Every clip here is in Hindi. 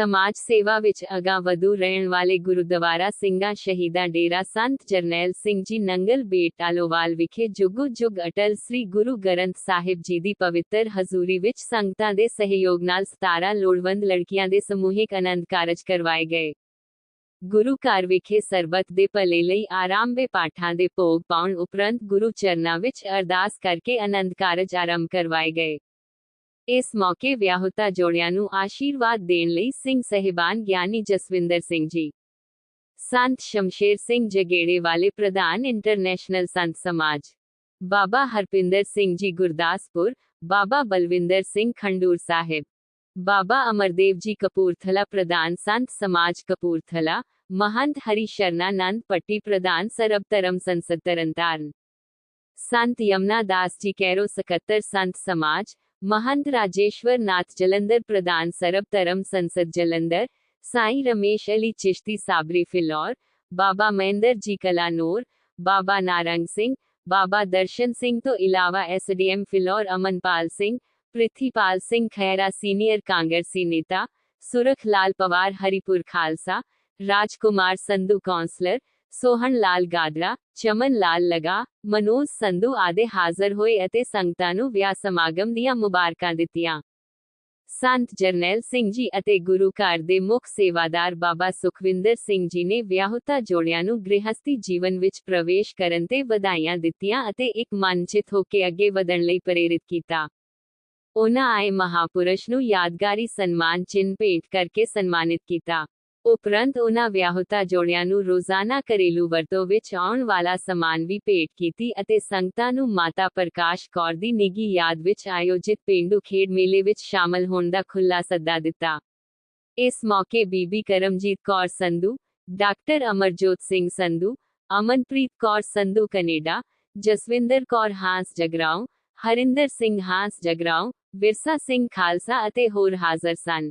ਸਮਾਜ ਸੇਵਾ ਵਿੱਚ ਅਗਾਂਹ ਵਧੂ ਰਹਿਣ ਵਾਲੇ ਗੁਰਦੁਆਰਾ ਸਿੰਘਾਂ ਸ਼ਹੀਦਾਂ ਡੇਰਾ ਸੰਤ ਜਰਨੈਲ ਸਿੰਘ ਜੀ ਨੰਗਲ ਬੇਟ ਆਲੋਵਾਲ ਵਿਖੇ ਜੁਗੋ ਜੁਗ ਅਟਲ ਸ੍ਰੀ ਗੁਰੂ ਗ੍ਰੰਥ ਸਾਹਿਬ ਜੀ ਦੀ ਪਵਿੱਤਰ ਹਜ਼ੂਰੀ ਵਿੱਚ ਸੰਗਤਾਂ ਦੇ ਸਹਿਯੋਗ ਨਾਲ 17 ਲੋੜਵੰਦ ਲੜਕੀਆਂ ਦੇ ਸਮੂਹਿਕ ਆਨੰਦ ਕਾਰਜ ਕਰਵਾਏ ਗਏ। ਗੁਰੂ ਘਰ ਵਿਖੇ ਸਰਬਤ ਦੇ ਭਲੇ ਲਈ ਆਰਾਮ ਦੇ ਪਾਠਾਂ ਦੇ ਭੋਗ ਪਾਉਣ ਉਪਰੰਤ ਗੁਰੂ ਚਰਨਾਂ ਵਿੱਚ ਅਰਦਾਸ ਕਰਕੇ ਆਨੰਦ ਕਾਰਜ ਆਰੰਭ ਕਰਵਾਏ ਗਏ। ਇਸ ਮੌਕੇ ਵਿਆਹੁਤਾ ਜੋੜਿਆਂ ਨੂੰ ਆਸ਼ੀਰਵਾਦ ਦੇਣ ਲਈ ਸਿੰਘ ਸਹਿਬਾਨ ਗਿਆਨੀ ਜਸਵਿੰਦਰ ਸਿੰਘ ਜੀ ਸੰਤ ਸ਼ਮਸ਼ੇਰ ਸਿੰਘ ਜਗੇੜੇ ਵਾਲੇ ਪ੍ਰਧਾਨ ਇੰਟਰਨੈਸ਼ਨਲ ਸੰਤ ਸਮਾਜ ਬਾਬਾ ਹਰਪਿੰਦਰ ਸਿੰਘ ਜੀ ਗੁਰਦਾਸਪੁਰ ਬਾਬਾ ਬਲਵਿੰਦਰ ਸਿੰਘ ਖੰਡੂਰ ਸਾਹਿਬ ਬਾਬਾ ਅਮਰਦੇਵ ਜੀ ਕਪੂਰਥਲਾ ਪ੍ਰਧਾਨ ਸੰਤ ਸਮਾਜ ਕਪੂਰਥਲਾ ਮਹੰਤ ਹਰੀ ਸ਼ਰਨਾਨੰਦ ਪੱਟੀ ਪ੍ਰਧਾਨ ਸਰਬ ਧਰਮ ਸੰਸਦ ਤਰਨਤਾਰਨ ਸੰਤ ਯਮਨਾ ਦਾਸ ਜੀ ਕੈਰੋ ਸਕੱਤਰ ਸੰਤ ਸਮਾਜ महंत राजेश्वर नाथ जलंधर प्रधान सरब तरम संसद जलंधर, साई रमेश अली चिश्ती साबरी फिलौर बाबा महेंद्र जी कलानोर, बाबा नारंग सिंह, बाबा दर्शन सिंह तो इलावा S D M Phillaur Amanpal Singh Prithvipal Singh Khaira senior कांग्रेसी नेता, सुरख लाल पवार हरिपुर खालसा, राजकुमार संधु काउंसलर ਸੋਹਣ ਲਾਲ ਗਾਦਰਾ ਚਮਨ ਲਾਲ ਲਗਾ, ਮਨੋਜ ਸੰਧੂ ਆਦਿ ਹਾਜ਼ਰ ਹੋਏ ਅਤੇ ਸੰਗਤਾਂ ਨੂੰ ਵਿਆਹ ਸਮਾਗਮ ਦੀਆਂ ਮੁਬਾਰਕਾਂ ਦਿੱਤੀਆਂ। ਸੰਤ ਜਰਨੈਲ ਸਿੰਘ ਜੀ ਅਤੇ ਗੁਰੂ ਘਰ ਦੇ ਮੁੱਖ ਸੇਵਾਦਾਰ ਬਾਬਾ ਸੁਖਵਿੰਦਰ ਸਿੰਘ ਜੀ ਨੇ ਵਿਆਹੁਤਾ ਜੋੜਿਆਂ ਨੂੰ ਗ੍ਰਹਸਥੀ ਜੀਵਨ ਵਿੱਚ ਪ੍ਰਵੇਸ਼ ਕਰਨ ਤੇ ਵਧਾਈਆਂ ਦਿੱਤੀਆਂ ਅਤੇ ਇੱਕ ਮਨਚਿਤ ਹੋ ਕੇ ਅੱਗੇ ਵਧਣ ਲਈ ਪ੍ਰੇਰਿਤ ਕੀਤਾ। ਉਹਨਾਂ ਆਏ ਮਹਾਪੁਰਸ਼ ਨੂੰ ਯਾਦਗਾਰੀ ਸਨਮਾਨ, ਚਿੰਨ੍ਹ ਭੇਟ ਕਰਕੇ ਸਨਮਾਨਿਤ ਕੀਤਾ। ਉਪਰੰਤ ਉਹਨਾਂ ਵਿਆਹੁਤਾ ਜੋੜਿਆਂ ਨੂੰ ਰੋਜ਼ਾਨਾ ਘਰੇਲੂ ਵਰਤੋਂ ਵਿੱਚ ਆਉਣ ਵਾਲਾ ਸਮਾਨ ਵੀ ਭੇਟ ਕੀਤੀ ਅਤੇ ਸੰਗਤਾਂ ਨੂੰ ਮਾਤਾ ਪ੍ਰਕਾਸ਼ ਕੌਰ ਦੀ ਨਿੱਘੀ ਯਾਦ ਵਿੱਚ ਆਯੋਜਿਤ ਪੇਂਡੂ ਖੇਡ ਮੇਲੇ ਵਿੱਚ ਸ਼ਾਮਲ ਹੋਣ ਦਾ ਖੁੱਲਾ ਸੱਦਾ ਦਿੱਤਾ। ਇਸ ਮੌਕੇ ਬੀਬੀ ਕਰਮਜੀਤ ਕੌਰ ਸੰਧੂ, ਡਾਕਟਰ ਅਮਰਜੋਤ ਸਿੰਘ ਸੰਧੂ, ਅਮਨਪ੍ਰੀਤ ਕੌਰ ਸੰਧੂ ਕੈਨੇਡਾ, ਜਸਵਿੰਦਰ ਕੌਰ ਹਾਂਸ ਜਗਰਾਉਂ, ਹਰਿੰਦਰ ਸਿੰਘ ਹਾਂਸ ਜਗਰਾਉਂ, ਵਿਰਸਾ ਸਿੰਘ ਖਾਲਸਾ ਅਤੇ ਹੋਰ ਹਾਜ਼ਰ ਸਨ।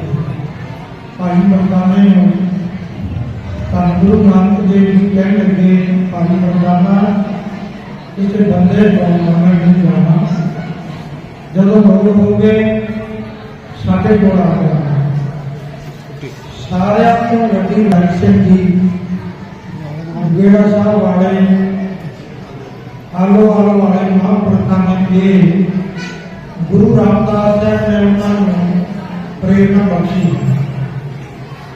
ਭਾਈ ਮਰਦਾਨੇ ਨੂੰ। ਤਾਂ ਗੁਰੂ ਨਾਨਕ ਦੇਵ ਜੀ ਕਹਿਣ ਲੱਗੇ, ਭਾਈ ਮਰਦਾਨਾ ਕਿਸੇ ਬੰਦੇ ਤੋਂ ਮੰਗਣ ਨਹੀਂ ਜਾਣਾ। ਜਦੋਂ ਮੌਤ ਹੋ ਗਏ, ਸਾਡੇ ਕੋਲ ਆ ਗਿਆ। ਸਾਰਿਆਂ ਤੋਂ ਵੱਡੀ ਲਕਸ਼ਣ ਜੀ। ਗੇੜਾ ਸਾਹਿਬ ਵਾਲੇ, ਆਲੋ ਆਲੋ ਵਾਲੇ ਮਹਾਂਪੁਰਖਾਂ ਨੇ ਕਿ ਗੁਰੂ ਰਾਮਦਾਸ ਸਾਹਿਬ ਨੇ ਉਹਨਾਂ ਨੂੰ ਪ੍ਰੇਰਨਾ ਬਖਸ਼ੀ।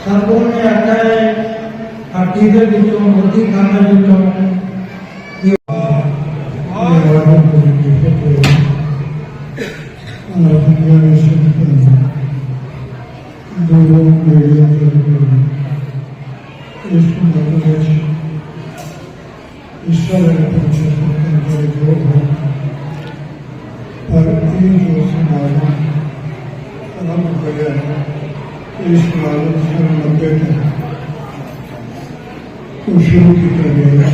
સંપૂર્ણ અત્યારે આ ટીઝર દીધો મોદી ખાતા દીધો ईश्वर पर तीन जो समाधान रंग गया है Restorano sarà la pena usciti per me.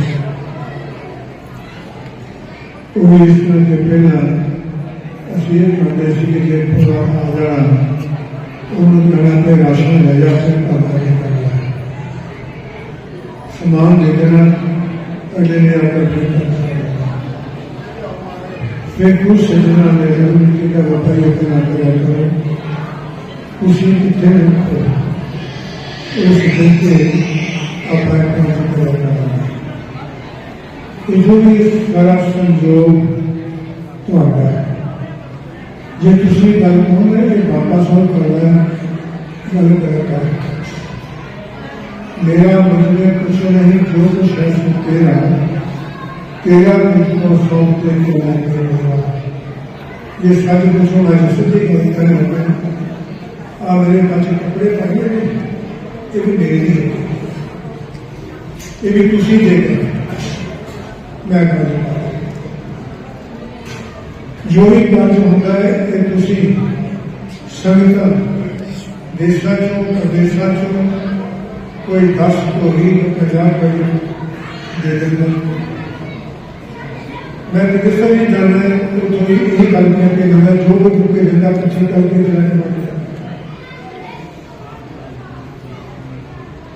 Un ristorante di pena assieme a me si che potrà andare un grande lascia da essere papà. समान देखना अगले खुशी के जो भी सारा संयोग जो किसी गल उन्होंने बाबा करना मेरा मन कुछ नहीं, जो कुछ है सो तेरा तेरा मुझको सौंप देने ये सारी कुछ हमारी सिद्धि करने नहीं करे होगा आ मेरे बच्चे कपड़े पहने ने ये भी मेरे लिए ये भी तुसी दे गए मैं कर ਜੋ ਵੀ ਕਾਰਜ ਹੁੰਦਾ ਹੈ ਇਹ ਤੁਸੀਂ ਸੰਗਤਾਂ ਦੇਸ਼ਾਂ ਚੋਂ ਪ੍ਰਦੇਸ਼ਾਂ ਚੋਂ ਕੋਈ 10 ਕੋਈ 50 ਕੋਈ ਦੇ ਦਿੰਦਾ ਮੈਂ ਤਾਂ ਕਿਸੇ ਵੀ ਜਾਣਦਾ ਹੈ ਉਹ ਥੋੜੀ ਇਹ ਗੱਲ ਕਹਿ ਕੇ ਜਾਂਦਾ ਜੋ ਕੁਝ ਕੇ ਜਿੰਦਾ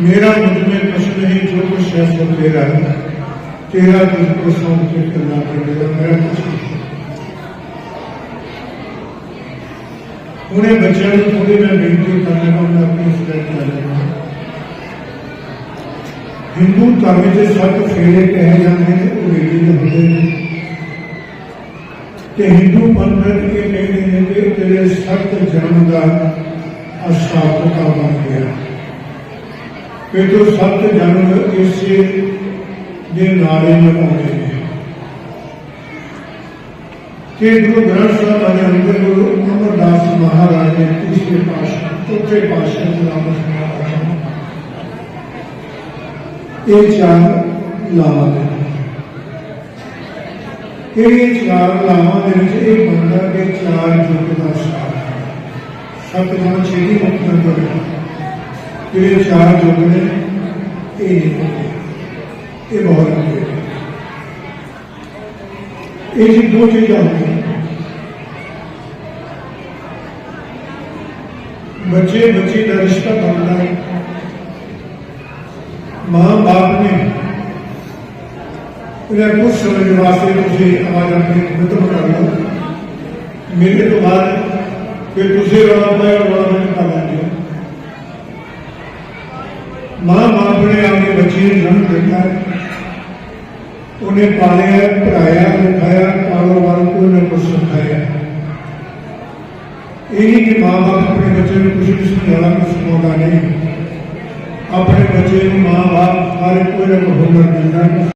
मेरा मुझमें कुछ नहीं, जो कुछ है सो तेरा है। तेरा तुझको सौंप के करना पड़ेगा, मेरा कुछ उन्हें बच्चों को थोड़ी मैं बेनती करने का मैं अपनी स्टेट कर लेगा हिंदू धर्म के सत्त फेरे कहे जाते हैं, वो में होते हैं। कि हिंदू मन में ये कहते हैं कि तेरे सत्य जन्म का अस्थापका बन गया। ਕਿ ਜੋ ਸੱਤ ਜਨਮ ਇਸੇ ਦੇ ਨਾਲੇ ਲਗਾਉਂਦੇ ਨੇ ਕਿ ਗੁਰੂ ਗ੍ਰੰਥ ਸਾਹਿਬ ਦੇ ਅੰਦਰ ਗੁਰੂ ਅਮਰਦਾਸ ਮਹਾਰਾਜ ਨੇ ਤੀਸਰੇ ਪਾਸ਼ਾ ਚੌਥੇ ਪਾਸ਼ਾ ਦਾ ਨਾਮ ਸੁਣਾਇਆ ਇਹ ਚਾਰ ਲਾਵਾਂ ਨੇ ਇਹ ਚਾਰ ਲਾਵਾਂ ਦੇ ਵਿੱਚ ਇਹ ਬੰਦਾ ਕਿ ਚਾਰ ਯੁੱਗ ਦਾ ਸਾਰ ਸੱਤ ਜਨਮ ਛੇੜੀ ਮੁਕਤ ਕਰ ਜਿਹੜੇ ਚਾਰ ਯੁੱਗ ਨੇ ਇਹ ਇਹ ਬਹੁਤ ਨੇ ਇਹ ਜੀ ਦੋ ਚੀਜ਼ਾਂ ਹੁੰਦੀਆਂ ਬੱਚੇ ਬੱਚੇ ਦਾ ਰਿਸ਼ਤਾ ਬਣਦਾ ਹੈ ਮਾਂ ਬਾਪ ਨੇ ਉਹਨਾਂ ਕੁਝ ਸਮਝ ਵਾਸਤੇ ਤੁਸੀਂ ਆਵਾਜ਼ ਆਪਣੀ ਖਤਮ ਕਰ ਲਓ ਮੇਰੇ ਤੋਂ ਬਾਅਦ ਫਿਰ ਤੁਸੀਂ ਰੌਲਾ ਪਾਇਆ ਰੌਲਾ ਨਹੀਂ ਕਰ ਲੈਂਦੇ ਹੋ ਮਾਂ ਬਾਪ ਨੇ ਆਪਣੇ ਬੱਚੇ ਨੂੰ ਜਨਮ ਦਿੱਤਾ ਹੈ ਉਹਨੇ ਪਾਲਿਆ ਪੜਾਇਆ ਲਿਖਾਇਆ ਕਾਰੋਬਾਰ ਕੋਈ ਨਾ ਕੁਛ ਸਿਖਾਇਆ ਇਹ ਨਹੀਂ ਕਿ ਮਾਂ ਬਾਪ ਆਪਣੇ ਬੱਚੇ ਨੂੰ ਕੁਝ ਵੀ ਸਮਝਾਉਣਾ ਕੁਝ ਸਿਖਾਉਂਦਾ ਨਹੀਂ ਆਪਣੇ ਬੱਚੇ ਨੂੰ ਮਾਂ ਬਾਪ ਹਰ ਕੋਈ ਨਾ ਕੋਈ ਹੁਨਰ ਦਿੰਦਾ ਹੈ